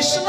Krishna